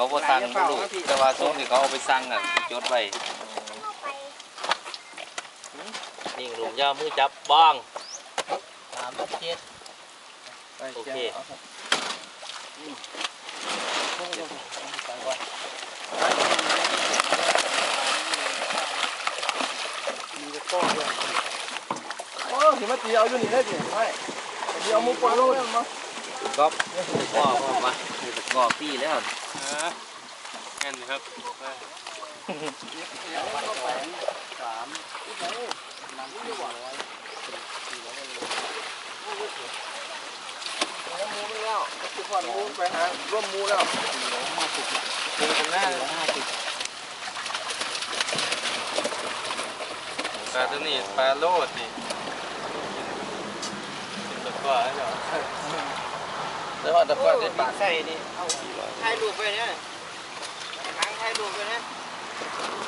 เขาบ่สั่งบ่รู้แต่ว่าซุ่มที่เขาเอาไปสั่งอะจดไว้นิ่งลุงย่ามือจับบ้องสามเจ็ดโอเคโอ้สิมาตีเอาอยู่นี่ได้สิไม่ตีเอามุกปล่อยลงเลยมั้งก็พ่อพ่อมาคือตะกอปี้แล้ว แอนครับสามมูไม่แล้วทุกคนมูไปหาร่วมมูแล้วดูตรงหน้าเลยปลาตัวนี้ปลาโลดนี่กินตะกร้าให้เหรอแล้วว่าแต่ก็ได้ปาใส่ดิเอาถ่ายรูปไปเนี่ยทางถ่ายรูป 動画ね。